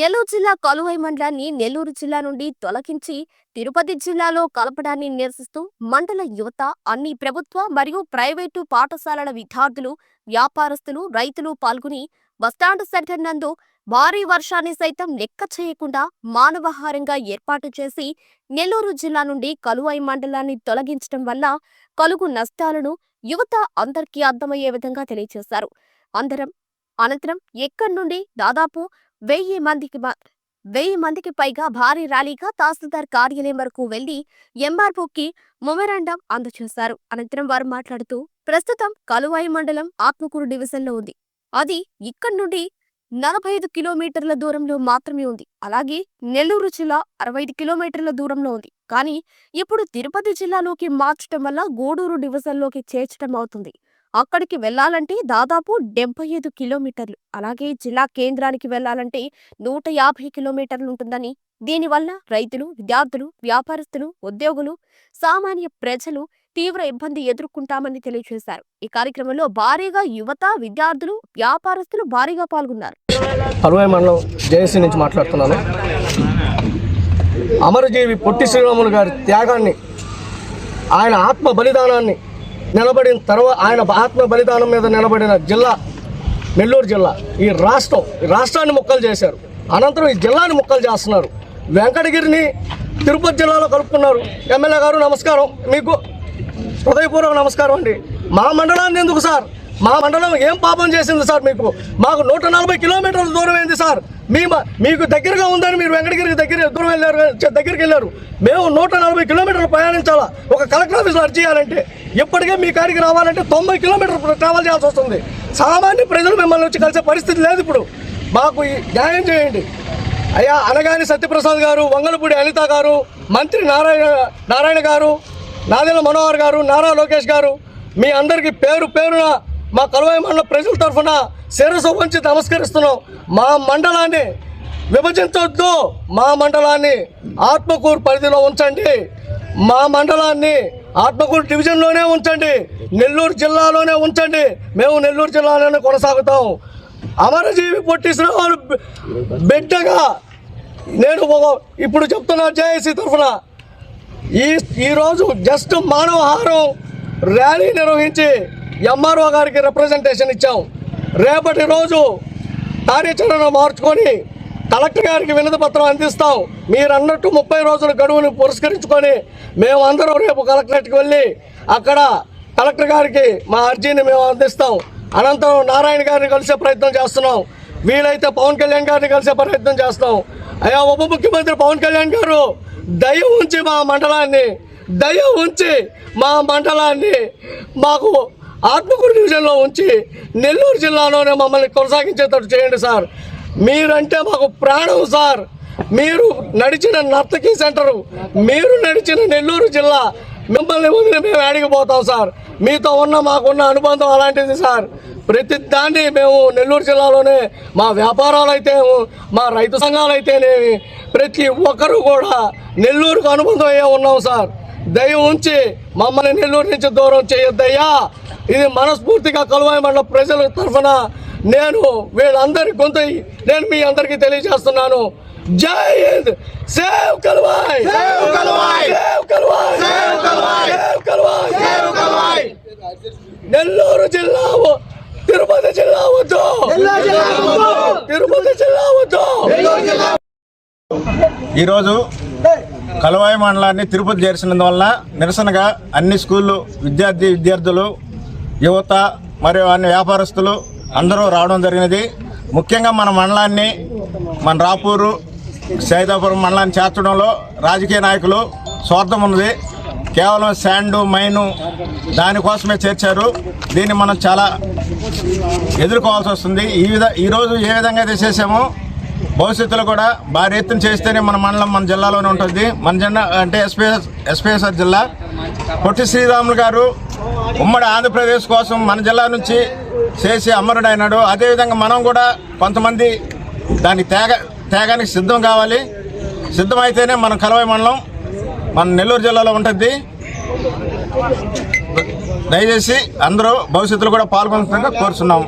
నెల్లూరు జిల్లా కలువై మండలాన్ని నెల్లూరు జిల్లా నుండి తొలగించి తిరుపతి జిల్లాలో కలపడాన్ని నిరసిస్తూ మండల యువత అన్ని ప్రభుత్వ మరియు ప్రైవేటు పాఠశాలల విద్యార్థులు వ్యాపారస్తులు రైతులు పాల్గొని బస్టాండ్ సెంటర్ నందు భారీ వర్షాన్ని సైతం లెక్క చేయకుండా మానవహారంగా ఏర్పాటు చేసి నెల్లూరు జిల్లా నుండి కలువై మండలాన్ని తొలగించడం వల్ల కలుగు నష్టాలను యువత అందరికీ అర్థమయ్యే విధంగా తెలియజేశారు అందరం అనంతరం ఎక్కడి నుండి దాదాపు వెయ్యి మందికి వెయ్యి మందికి పైగా భారీ ర్యాలీగా తహసీల్దార్ కార్యాలయం వరకు వెళ్ళి ఎంఆర్ఓకి మొమెరాండం అందజేశారు అనంతరం వారు మాట్లాడుతూ ప్రస్తుతం కలువాయి మండలం ఆత్మకూరు డివిజన్లో ఉంది. అది ఇక్కడి నుండి నలభై ఐదు కిలోమీటర్ల దూరంలో మాత్రమే ఉంది. అలాగే నెల్లూరు జిల్లా అరవై ఐదు కిలోమీటర్ల దూరంలో ఉంది. కానీ ఇప్పుడు తిరుపతి జిల్లాలోకి మార్చడం వల్ల గూడూరు డివిజన్లోకి చేర్చడం అవుతుంది. అక్కడికి వెళ్ళాలంటే దాదాపు డెబ్బై ఐదు కిలోమీటర్లు. అలాగే జిల్లా కేంద్రానికి వెళ్ళాలంటే నూట యాభై కిలోమీటర్లు ఉంటుందని. దీనివల్ల రైతులు విద్యార్థులు వ్యాపారస్తులు ఉద్యోగులు సామాన్య ప్రజలు తీవ్ర ఇబ్బంది ఎదుర్కొంటామని తెలియజేశారు. ఈ కార్యక్రమంలో భారీగా యువత విద్యార్థులు వ్యాపారస్తులు భారీగా పాల్గొన్నారు. అరవై మండలం జేఏసీ నుంచి మాట్లాడుతున్నాను. అమరజీవి పొట్టి శ్రీరాములు గారి త్యాగాన్ని ఆయన ఆత్మ బలిదానాన్ని నిలబడిన తర్వాత ఆయన ఆత్మ బలిదానం మీద నిలబడిన జిల్లా నెల్లూరు జిల్లా. ఈ రాష్ట్రం ఈ రాష్ట్రాన్ని ముక్కలు చేశారు. అనంతరం ఈ జిల్లాని ముక్కలు చేస్తున్నారు. వెంకటగిరిని తిరుపతి జిల్లాలో కలుపుకున్నారు. ఎమ్మెల్యే గారు నమస్కారం. మీకు హృదయపూర్వక నమస్కారం అండి. మా మండలాన్ని ఎందుకు సార్? మా మండలం ఏం పాపం చేసింది సార్ మీకు? మాకు నూట నలభై కిలోమీటర్ల దూరం ఏంది సార్? మీ మీకు దగ్గరగా ఉందని మీరు వెంకటగిరికి దగ్గర దూరం వెళ్ళారు దగ్గరికి వెళ్ళారు. మేము నూట నలభై కిలోమీటర్లు ప్రయాణించాలా? ఒక కలెక్టర్ ఆఫీస్లో అర్జీ చేయాలంటే ఇప్పటికే మీ కాడికి రావాలంటే తొంభై కిలోమీటర్లు ట్రావెల్ చేయాల్సి వస్తుంది. సామాన్య ప్రజలు మిమ్మల్ని వచ్చి కలిసే పరిస్థితి లేదు ఇప్పుడు. మాకు న్యాయం చేయండి. అయ్యా అనగాని సత్యప్రసాద్ గారు వంగలపూడి అనిత గారు మంత్రి నారాయణ నారాయణ గారు నాదెల మనోహర్ గారు నారా లోకేష్ గారు మీ అందరికీ పేరు పేరున మా కలవాయి మండల ప్రజల తరఫున శిరసు వంచి నమస్కరిస్తున్నాం. మా మండలాన్ని విభజించవద్దు మా మండలాన్ని ఆత్మకూరు పరిధిలో ఉంచండి. మా మండలాన్ని ఆత్మకూరు డివిజన్లోనే ఉంచండి. నెల్లూరు జిల్లాలోనే ఉంచండి. మేము నెల్లూరు జిల్లాలోనే కొనసాగుతాం. అమరజీవి పొట్టి శ్రీరాములు బిడ్డగా నేను ఇప్పుడు చెప్తున్నా జేఏసీ తరఫున. ఈ ఈరోజు జస్ట్ మానవహారం ర్యాలీ నిర్వహించి ఎంఆర్ఓ గారికి రిప్రజెంటేషన్ ఇచ్చాం. రేపటి రోజు కార్యాచరణ మార్చుకొని కలెక్టర్ గారికి వినతి పత్రం అందిస్తాం. మీరు అన్నట్టు ముప్పై రోజుల గడువుని పురస్కరించుకొని మేము అందరం రేపు కలెక్టరేట్కి వెళ్ళి అక్కడ కలెక్టర్ గారికి మా అర్జీని మేము అందిస్తాం. అనంతరం నారాయణ గారిని కలిసే ప్రయత్నం చేస్తున్నాం. వీలైతే పవన్ కళ్యాణ్ గారిని కలిసే ప్రయత్నం చేస్తాం. అయ్యా ఉప ముఖ్యమంత్రి పవన్ కళ్యాణ్ గారు దయ ఉంచి మా మండలాన్ని దయ ఉంచి మా మండలాన్ని మాకు ఆత్మకూరు డివిజన్లో ఉంచి నెల్లూరు జిల్లాలోనే మమ్మల్ని కొనసాగించేటట్టు చేయండి సార్. మీరంటే మాకు ప్రాణం సార్. మీరు నడిచిన నర్తకీ సెంటరు మీరు నడిచిన నెల్లూరు జిల్లా మిమ్మల్ని వదిలి మేము అడిగిపోతాం సార్. మీతో ఉన్న మాకున్న అనుబంధం అలాంటిది సార్. ప్రతి దాన్ని మేము నెల్లూరు జిల్లాలోనే మా వ్యాపారాలు అయితే మా రైతు సంఘాలు అయితేనేమి ప్రతి ఒక్కరూ కూడా నెల్లూరుకు అనుబంధం అయ్యే ఉన్నాం సార్. దయ ఉంచి మమ్మల్ని నెల్లూరు నుంచి దూరం చేయొద్దయ్యా. ఇది మనస్ఫూర్తిగా కలువాయి మండల ప్రజల తరఫున నేను వీళ్ళందరి గొంత నేను మీ అందరికీ తెలియజేస్తున్నాను. Jai Hind! Save Kaluvai! Save Kaluvai! Save Kaluvai! Save Kaluvai! Save Kaluvai! Save Kaluvai! Nellore జిల్లా తిరుపతి జిల్లా వద్దు! తిరుపతి జిల్లా వద్దు! ఈరోజు కలవాయి మండలాన్ని తిరుపతి చేర్చినందువల్ల నిరసనగా అన్ని స్కూళ్ళు విద్యార్థి విద్యార్థులు యువత మరియు అన్ని వ్యాపారస్తులు అందరూ రావడం జరిగినది. ముఖ్యంగా మన మండలాన్ని మన రాపూరు సైదాపురం మండలాన్ని చేర్చడంలో రాజకీయ నాయకులు స్వార్థం ఉన్నది. కేవలం శాండు మైను దానికోసమే చేర్చారు. దీన్ని మనం చాలా ఎదుర్కోవాల్సి వస్తుంది. ఈ విధ ఈరోజు ఏ విధంగా అయితే చేసామో భవిష్యత్తులో కూడా భారీ ఎత్తున చేస్తేనే మన మండలం మన జిల్లాలోనే ఉంటుంది. మన జిల్లా అంటే ఎస్పీఎస్ ఎస్పీఎస్ఆర్ జిల్లా. పొట్టి శ్రీరాములు గారు ఉమ్మడి ఆంధ్రప్రదేశ్ కోసం మన జిల్లా నుంచి చేసి అమరుడైనాడు అదేవిధంగా మనం కూడా కొంతమంది దానికి తేగ త్యాగానికి సిద్ధం కావాలి. సిద్ధమైతేనే మన కలవై మండలం మన నెల్లూరు జిల్లాలో ఉంటుంది. దయచేసి అందరూ భవిష్యత్తులో కూడా పాల్గొనకుండా కోరుతున్నాం